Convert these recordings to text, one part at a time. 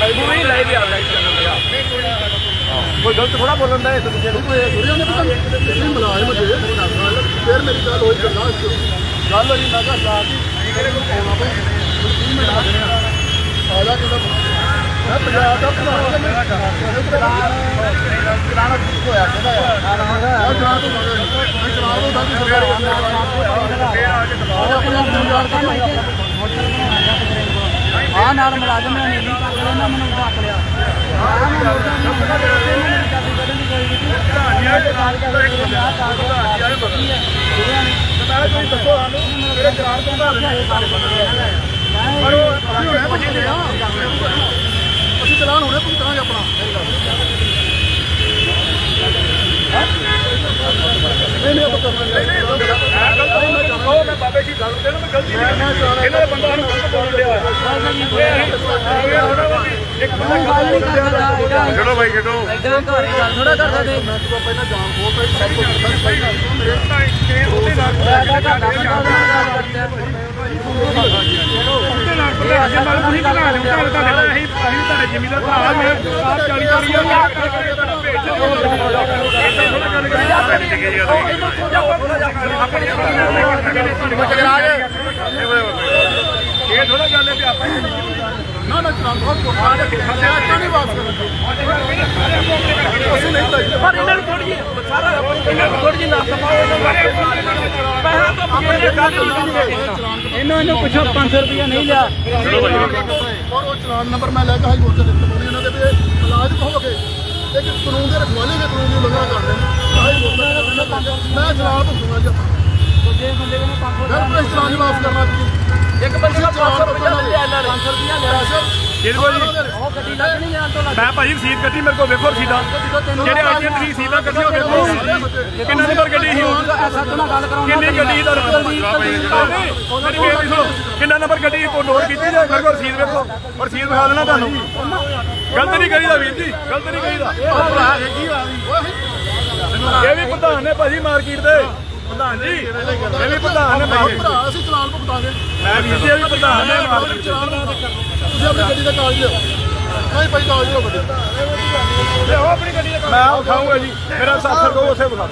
ਪੂਰੀ live ਆ live ਚੱਲਣ ਡਿਆ ਕੋਈ ਗਲਤ ਥੋੜਾ ਬੋਲਣ ਦਾ ਇੱਕ ਦੂਜੇ ਨੂੰ। ਦੁਨੀਆ ਨੇ ਪਤਾ ਨਹੀਂ ਮੁਲਾਜ਼ਮ ਜੇ। ਫਿਰ ਮੇਰੀ ਗੱਲ ਹੋਈ ਗੱਲਾਂ ਗੱਲ ਹੋਈ ਮੈਂ ਕਿਹਾ ਲਾ ਕੇ ਕਿਹੜੇ ਕੋਲ ਆਉਣਾ ਪਊ 30 ਮਿੰਟ ਆ ਆ ਜਾ ਕਿਦਾ ਮੈਂ ਪੰਜਾਬ ਦਾ ਪ੍ਰਧਾਨ ਤੇ ਮੇਰਾ ਚਲਾਣਾ ਹੋਇਆ ਕਿਹਦਾ ਆ ਆ ਜਾ ਤੂੰ ਮਗਰ। ਮੈਂ ਚਲਾ ਦੋ ਤਾਂ ਸਰਕਾਰ ਫੇਰ ਆ ਕੇ। ਦਬਾਅ ਦਾ ਆ ਨਾਲ ਮੁਲਾਜ਼ਮ ਨੇ ਨੀਲੀ ਪੱਗ ਲਿਆ ਨਾ ਮੈਨੂੰ ਢੱਕ ਲਿਆ। ਆ ਮੈਂ ਲੋਕਾਂ ਨੂੰ ਪਤਾ ਦੇ ਦਿੱਤੇ ਨੇ ਚਾਬੀ ਕੱਢਣ ਦੀ ਕੋਈ ਨਹੀਂ। ਤੁਸੀਂ ਦੱਸੋ ਸਾਨੂੰ ਮੇਰੇ ਚਲਾਨ ਤੋਂ ਬਾਅਦ ਪਰ ਉਹ ਅਸੀਂ ਹੋਣੇ ਪੁੱਛਦੇ ਆ। ਅਸੀਂ ਚਲਾਨ ਹੋਣੇ ਪੁੱਛਾਂਗੇ ਆਪਣਾ। ਨਹੀਂ ਨਹੀਂ ਆਪਾਂ ਕਰਨਾ ਨਹੀਂ ਉਹ ਮੈਂ ਬਾਬੇ ਜੀ ਗੱਲ ਤੇ ਨਾ ਮੈਂ ਗਲਤੀ ਨਹੀਂ ਇਹਨਾਂ ਦਾ ਬੰਦਾ ਨੂੰ ਗਲਤ ਬੋਲਣ ਡਿਆ ਇੱਕ ਛੱਡੋ ਭਾਈ ਛੱਡੋ ਇਦਾਂ ਘਰੇ ਗੱਲ ਥੋੜਾ ਕਰਦਾ ਤੇ ਮੈਂ ਤਾਂ ਪਹਿਲਾਂ ਜਾਣ ਬੋਲ ਪਈ ਸਭ ਕੁਝ ਪਹਿਲਾਂ ਮੇਰੇ ਉਹਦੇ ਨਾਲ ਮੈਂ ਤਾਂ ਬੰਦਾ ਗੱਲ ਕਰਦਾ ਉਹਦੇ ਨਾਲ ਜੇ ਮੰਨ ਤੁਸੀਂ ਬਣਾ ਲਿਓ ਤੁਹਾਡੇ ਤੁਹਾਡੇ ਅਸੀਂ ਅਸੀਂ ਤੁਹਾਡੇ ਜ਼ਿਮੀਦਾਰ ਭਰਾ ਮੈਂ ਆਪ 40 40 ਹਜ਼ਾਰ ਕਰਕੇ ਤੁਹਾਡਾ ਭੇਜ ਦਿਓ ਥੋੜਾ ਗੱਲ ਕਰੀ ਆਪਣੇ ਟਿਕੇ ਜੀ ਇਹ ਥੋੜਾ ਗੱਲ ਹੈ ਵੀ ਆਪਾਂ ਹੀ ਨਾ ਨਾ ਚਲਾਨ ਬਹੁਤ ਕੋਠਾ ਦੇ ਖੱਟਾ ਨਹੀਂ ਵਾਪਸ ਕਰਨਾ। ਅਸੀਂ ਨਹੀਂ ਤਾਂ ਪਰ ਇਹਨਾਂ ਨੂੰ ਥੋੜੀ ਜਿਹੀ ਸਾਰਾ ਇਹਨਾਂ ਨੂੰ ਥੋੜੀ ਜਿਹੀ ਨਾਸ ਪਾਓ ਪਹਿਲਾਂ ਤਾਂ ਆਪਣੇ ਗੱਲ ਨਹੀਂ ਇਹਨੂੰ ਇਹਨੂੰ ਪੁੱਛੋ 500 ਰੁਪਇਆ ਨਹੀਂ ਲਿਆ। ਔਰ ਉਹ ਚਲਾਨ ਨੰਬਰ ਮੈਂ ਲੈ ਕੇ ਹਾਈ ਕੋਰਟ ਦੇ ਦਿੱਤੇ ਹੋਣੇ ਇਹਨਾਂ ਦੇ ਵੀ ਇਹ ਮੁਲਾਜ਼ਮ ਹੋ ਕੇ ਇੱਕ ਕਾਨੂੰਨ ਦੇ ਰਖਵਾਲੇ ਦੇ ਕਾਨੂੰਨ ਦੀ ਉਲੰਘਣਾ ਕਰਦੇ ਨੇ। ਹਾਈ ਕੋਰਟ ਦੇ ਮੈਂ ਚਲਾਨ ਭੁਗਤੂਗਾ ਜੀ ਦੂਜੇ ਬੰਦੇ ਨੂੰ 500 ਫਿਰ ਪੁਲਿਸ ਚਲਾਨ ਵਾਪਸ ਕਰਨਾ ਇੱਕ ਬੰਦੇ ਦਾ 500 ਰੁਪਏ ਲਿਆ ਇਹਨਾਂ ਨੇ 500 ਰੁਪਇਆ ਲਿਆ। ਜਿਹਦੇ ਕੋਲ ਜੀ। ਉਹ ਗੱਡੀ ਲੱਗ ਨਹੀਂ ਜਾਣ ਤੋਂ ਲੱਗ ਮੈਂ ਭਾਜੀ ਰਸੀਦ ਕੱਢੀ ਮੇਰੇ ਕੋਲ ਵੇਖੋ ਰਸੀਦਾਂ। ਜਿਹੜੇ ਅੱਜ ਦੀਆਂ ਤਰੀਕ ਰਸੀਦਾਂ ਕੱਢੀਆਂ ਵੇਖੋ ਕਿੰਨਾ ਨੰਬਰ ਗੱਡੀ ਸੀ ਉਹ? ਐਸਾ ਤੋਂ ਨਾਲ ਗੱਲ ਕਰਾਉਣਾ ਕਿੰਨੀ ਗੱਡੀ ਦਾ ਕਿੰਨਾ ਨੰਬਰ ਗੱਡੀ ਕੋ ਨੋਟ ਕੀਤੀ ਜੇ ਮੇਰੇ ਕੋਲ ਰਸੀਦ ਵੇਖੋ। ਔਰ ਰਸੀਦ ਵਿਖਾ ਦੇਣਾ ਤੁਹਾਨੂੰ। ਗਲਤ ਨਹੀਂ ਕਰੀਦਾ ਵੀਰ ਜੀ ਗਲਤ ਨਹੀਂ ਕਰੀਦਾ। ਇਹ ਵੀ ਪ੍ਰਧਾਨ ਨੇ ਭਾਜੀ ਮਾਰਕੀਟ ਦੇ। ਪ੍ਰਧਾਨ ਜੀ ਇਹ ਵੀ ਪ੍ਰਧਾਨ ਨੇ ਭਾਜੀ। ਭਰਾ ਅਸੀਂ ਚਲਾਨ ਭੁਗਤਾਂਗੇ ਮੈਂ ਵੀਰ ਜੀ ਇਹ ਵੀ ਪ੍ਰਧਾਨ ਨੇ ਮਾਰਕੀਟ ਚਲਾਨ ਤੁਸੀਂ ਆਪਣੀ ਗੱਡੀ ਦਾ ਕਾਗਜ਼ ਲਿਓ ਨਹੀਂ ਭਾਈ ਕਾਗਜ਼ ਲਿਓ ਗੱਡੀ। ਲਿਆਓ ਆਪਣੀ ਗੱਡੀ ਦਾ ਮੈਂ ਜੀ। ਮੇਰਾ ਸਾਥਰ ਕੋ ਉਸੇ ਵਿਖਾ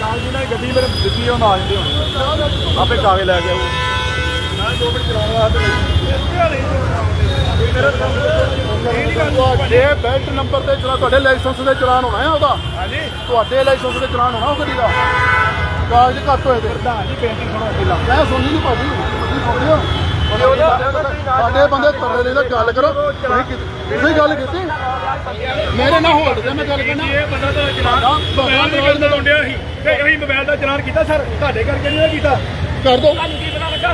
ਕਾਗਜ਼ ਨਾਲ ਗੱਡੀ ਮੇਰੇ ਦਿੱਤੀ ਉਹ ਨਾਲ ਦੇ ਹੁਣ ਆਪੇ ਕਾਗਜ਼ ਲੈ ਕੇ ਆਊ ਮੈਂ ਦੋ ਮਿੰਟ ਚਲਾਉਣ ਵਾਸਤੇ ਤੁਹਾਡੇ ਬੈਲਟ ਨੰਬਰ ਤੇ ਚਲਾ ਤੁਹਾਡੇ ਲਾਇਸੈਂਸ ਦੇ ਚਲਾਨ ਹੋਣਾ ਹੈ ਉਹਦਾ? ਹਾਂਜੀ। ਤੁਹਾਡੇ ਲਾਇਸੈਂਸ ਦੇ ਚਲਾਨ ਹੋਣਾ ਉਹ ਗੱਡੀ ਦਾ? ਕਾਗਜ਼ ਘੱਟ ਹੋਏ ਤੇ। ਪ੍ਰਧਾਨ ਜੀ ਬੇਨਤੀ ਸੁਣੋ ਪਹਿਲਾਂ ਮੈਂ ਸੁਣਨੀ ਨਹੀਂ ਭਾਜੀ। ਤੁਸੀਂ ਸਾਡੇ ਬੰਦੇ ਤਰਲੇ ਨੇ ਤਾਂ ਗੱਲ ਕਰੋ। ਤੁਸੀਂ ਕੀ- ਤੁਸੀਂ ਗੱਲ ਕੀਤੀ? ਮੇਰੇ ਨਾਲ ਹੋਲਡ ਤੇ ਮੈਂ ਗੱਲ ਕਰਨਾ। ਇਹ ਬੰਦਾ ਤਾਂ ਚਲਾਨ ਮੋਬਾਈਲ ਦੀ ਗੱਲ ਲਾਉਂਦਿਆ ਸੀ ਤੇ ਅਸੀਂ ਮੋਬਾਈਲ ਦਾ ਚਲਾਨ ਕੀਤਾ ਸਰ। ਤੁਹਾਡੇ ਕਰਕੇ ਨਹੀਂ ਕੀਤਾ। ਕਰ ਦੋ। ਤੁਹਾਨੂੰ ਕੀ ਪਤਾ ਲੱਗਾ?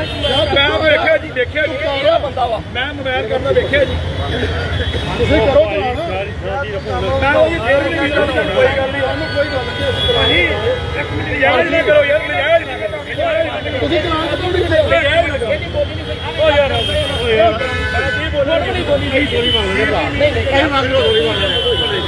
ਮੈਂ ਵੇਖਿਆ ਜੀ ਦੇਖਿਆ ਜੀ। ਕਿਹੜਾ ਬੰਦਾ ਵਾ। ਮੈਂ ਮੋਬਾਈਲ ਕਰਦਾ ਵੇਖਿਆ ਜੀ। ਤੁਸੀਂ ਕਰੋ ਚਲਾਨ। ਮੈਂ ਉਹ ਵੀ ਫੇਰ ਵੀ ਨਹੀਂ ਕੀਤਾ। ਕੋਈ ਗੱਲ ਨਹੀਂ ਉਹਨੂੰ ਕੋਈ ਗੱਲ ਨਹੀਂ। ਇੱਕ ਮਿੰਟ ਨਜਾਇਜ਼ ਨਾ ਕਰੋ ਯਾਰ ਨਜਾਇਜ਼ ਨਾ ਕਰੋ। ਤੁਸੀਂ ਚਲਾਨ ਕਿਉਂ ਨਹੀਂ ਕਰਦੇ ਓ ਯਾਰ ਓ ਯਾਰ। ਕੀ ਬੋਲਣਾ ਨਹੀਂ ਬੋਲੀ ਨਹੀਂ ਸੋਰੀ ਮੰਗਦੇ ਭਰਾ ਨਹੀਂ ਨਹੀਂ ਕਹਿ ਮੰਗ ਲਓ ਸੋਰੀ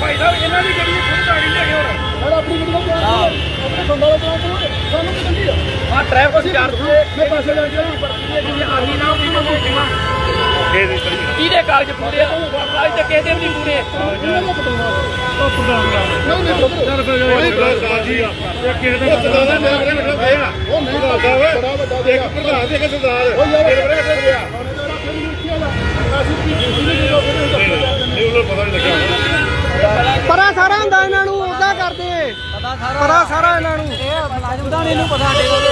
ਭਾਈ ਸਾਹਿਬ ਇਹਨਾਂ ਦੀ ਗੱਡੀ ਖੁਦ ਗਾੜੀ ਲੈ ਕੇ ਹੁਣ ਮੈਂ ਆਪਣੀ ਗੱਡੀ ਦਾ ਚਲਾਨ ਆਪਣੇ ਬੰਦਾ ਦਾ ਚਲਾਨ ਕਰੋ ਸਾਨੂੰ ਕੀ ਕਹਿੰਦੀ ਆ? ਆ ਟ੍ਰੈਫਿਕ ਚਾਰਜ ਮੈਂ ਪੈਸੇ ਲੈ ਕੇ ਆਹੀ ਨਾ ਵੀ ਮੈਂ ਕਿਹਦੇ ਕਾਗਜ਼ ਪੂਰੇ ਆ? ਕਾਗਜ਼ ਤਾਂ ਕਿਸੇ ਦੇ ਵੀ ਨਹੀਂ ਪੂਰੇ। ਦਾ ਦਾ ਦੇ ਦੇ ਜਦੋਂ ਪਰਾ ਸਾਰਾ ਹੁੰਦਾ ਇਹਨਾਂ ਨੂੰ ਉਦਾਂ ਕਰਦੇ। ਪਤਾ ਸਾਰਾ ਪਰਾ ਸਾਰਾ ਇਹਨਾਂ ਨੂੰ। ਇਹ ਮੁਲਾਜ਼ਮ ਦਾ ਇਹਨੂੰ ਪਤਾ ਸਾਡੇ ਕੋਲ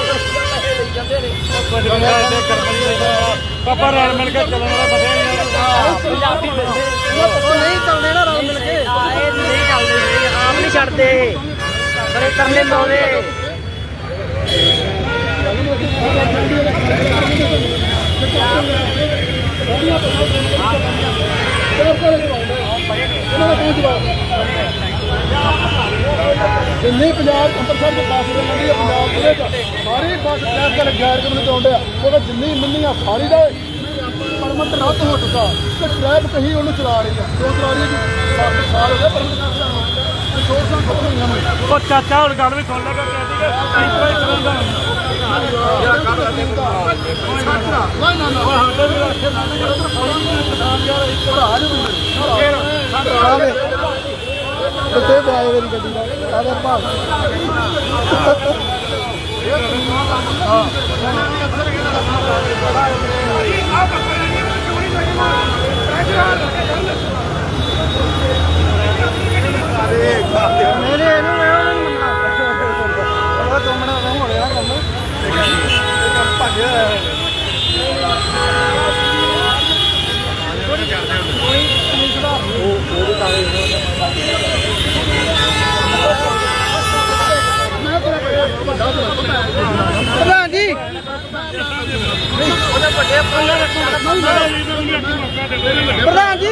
ਪਾਪਾ ਰਲ ਮਿਲ ਕੇ ਚੱਲਣ ਵਾਲਾ ਪੰਜਾਬੀ ਬੰਦੇ ਉਹ ਨਹੀਂ ਚੱਲਦੇ ਨਾ ਰਲ ਮਿਲ ਕੇ। ਆਏ ਨਹੀਂ ਚੱਲਦੇ ਆਪ ਨਹੀਂ ਛੱਡਦੇ। ਬੜੇ ਤਰਲੇ ਲਾਉਂਦੇ ਜਿੰਨੇ ਪੰਜਾਬ ਅੰਮ੍ਰਿਤਸਰ ਦੇ ਪਾਸੇ ਦੇ ਲੰਘੀ ਆ ਪੰਜਾਬ ਦੇ ਵਿੱਚ ਸਾਰੇ ਬੱਸ ਟ੍ਰੈਫਿਕ ਗੈਰ ਕਾਨੂੰਨੀ ਤੋਂ ਆਉਂਦੇ ਆ। ਉਹ ਜਿੰਨੀ ਮੰਨੀਆਂ ਸਾਰੀ ਦਾ ਪਰਮਿਟ ਰੱਦ ਹੋ ਚੁੱਕਾ ਤੇ ਟ੍ਰੈਫਿਕ ਹੀ ਉਹਨੂੰ ਚਲਾ ਰਹੀ ਆ। ਕਿਉਂ ਚਲਾ ਰਹੀ ਹੈ ਜੀ? ਸੱਤ ਸਾਲ ਹੋ ਗਏ ਕਰਦੇ ਨੂੰ ਸੋਰਸਾਂ ਖਤਮ ਹੋਈਆਂ ਨੇ। ਉਹ ਚਾਚਾ ਹੁਣ ਗੱਲ ਵੀ ਸੁਣ ਲੈ ਕੇ ਕਹਿੰਦੀ ਕਿ ਤਰ੍ਹਾਂ ਹੀ ਚੱਲਦਾ ਨਾ ਨਾ ਨਾ। ਸਾਡੇ ਵੀ ਰੱਖੇ ਸਾਡੇ ਨੇ ਯਾਰ ਇੱਕ ਭਰਾ ਮੇਰੀ ਗੱਡੀ ਦਾ। ਆਵੇ ਭਾਗ ਮੇਰੇ ਪ੍ਰਧਾਨ ਜੀ।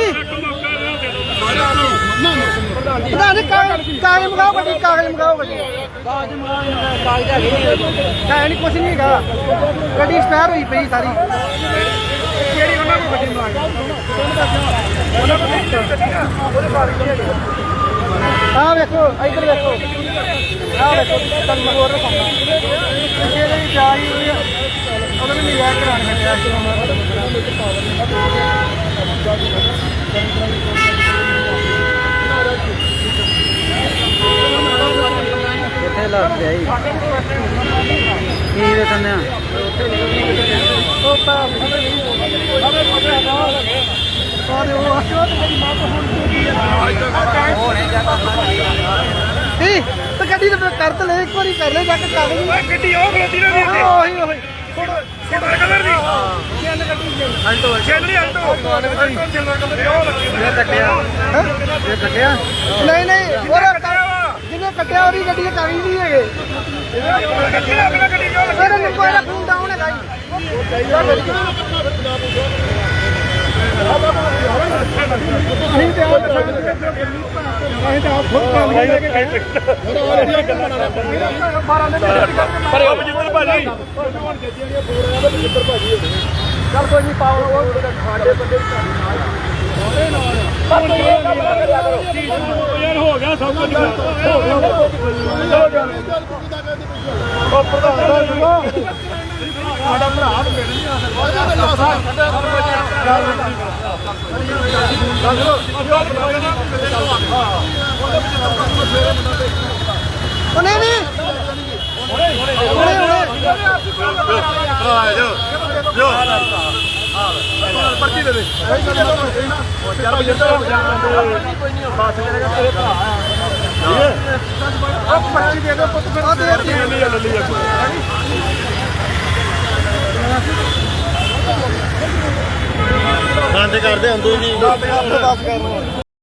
ਪ੍ਰਧਾਨ ਜੀ, ਕਾਗਜ਼ ਕਾਗਜ਼ ਮੰਗਾਓ ਗੱਡੀ, ਕਾਗਜ਼ ਮੰਗਾਓ ਗੱਡੀ। ਕਾਗਜ਼ ਮੰਗਾਓ ਕਾਗਜ਼ ਹੈਗੇ ਹੈ ਨਹੀਂ ਕੁਛ ਨਹੀਂ ਹੈਗਾ। ਗੱਡੀ ਐਕਸਪਾਇਰ ਹੋਈ ਪਈ ਸਾਰੀ। ਕਿਹੜੀ ਉਹਨਾਂ ਕੋਲ ਗੱਡੀ ਆ ਵੇਖੋ, ਇੱਧਰ ਵੇਖੋ। ਆ ਵੇਖੋ, ਤੁਹਾਨੂੰ ਹੋਰ ਰਖਾਉਂਦਾ ਕਿਸੇ ਦੇ ਵੀ ਹੋਈ ਆ। ਉਹਨੇ ਵੀ ਲਿਆ ਕਰਾਣ ਕੱਟਿਆ ਕਿੱਥੇ ਲੱਗ ਗਿਆ ਜੀ? ਕੀ ਵੇਖਣ ਆ ਉਹ ਸਾਰੇ ਉਹ ਆਸ਼ੀਰਵਾਦ ਮੇਰੀ ਮਾਂ ਤੋਂ ਹੁਣ ਕੀ ਤੇ ਗੱਡੀ ਤੇ ਕਰ ਤੇ ਲੈ ਇੱਕ ਵਾਰੀ ਕਰ ਲੈ ਜਾ ਕੇ ਕਾਗਜ਼ ਓਏ ਗੱਡੀ ਉਹ ਖਲੋਤੀ ਨਾ ਦੀ ਹਾਂ ਉਹੀ ਉਹੀ ਸਿਲਵਰ ਕਲਰ ਦੀ ਅਲਟੋ ਚੈਨਲੀ ਅਲਟੋ ਅਲਟੋ ਸਿਲਵਰ ਕਲਰ ਦੀ। ਉਹ ਲੱਗੀ ਹੋਈ ਹੈ। ਹੈਂ? ਇਹ ਕੱਟਿਆ। ਨਹੀਂ ਨਹੀਂ ਉਹ ਜਿਹਨੇ ਕੱਟਿਆ ਉਹਦੀ ਗੱਡੀ ਦੇ ਕਾਗਜ਼ ਨਹੀਂ ਹੈਗੇ ਗੱਡੀ ਦਾ ਆਪਣਾ ਗੱਡੀ ਕਿਉਂ ਲੱਗੀ ਫਿਰ ਇਹਨੂੰ ਕੋਈ ਨਾ ਫੋਨ ਡਾਊਨ ਹੈਗਾ ਜੀ। ਅਸੀਂ ਤੇ ਆਪ ਅਸੀਂ ਤਾਂ ਆਪ ਖੁਦ ਕੰਮ ਲੈ ਕੇ ਗਏ। ਪਰ ਉਹ ਬਜਿੰਦਰ ਭਾਜੀ। ਚੱਲ ਕੋਈ ਨਹੀਂ ਪਾਓ ਉਹ। ਸਾਡੇ ਬੰਦੇ ਯਾਰ ਹੋ ਗਿਆ ਸਭ ਕੁਝ। ਉਹ ਪ੍ਰਧਾਨ ਦਾ ਜੁਗਾ ਸਾਡਾ ਭਰਾ ਮਿਲ ਨਹੀਂ ਆ? ਉਹ ਨਹੀਂ ਨਹੀਂ ਹੁਣੇ ਹੁਣੇ ਆ ਜਾ ਜੋ ਪਰਚੀ ਦੇ ਦੇ ਯਾਰ ਬਜਿੰਦਰ ਕੋਈ ਨਹੀਂ ਬਾਤ ਕਰੇਗਾ ਤੇਰੇ ਭਰਾ ਆ ਉਹ ਪਰਚੀ ਦੇ ਦੇ ਪੁੱਤ ਫਿਰ ਆ ਦੇ ਨਹੀਂ ਲੱਲੀ ਆ ਬੰਦ ਕਰਦੇ ਹੁੰਦੂ ਜੀ। ਦੱਸ ਕਰ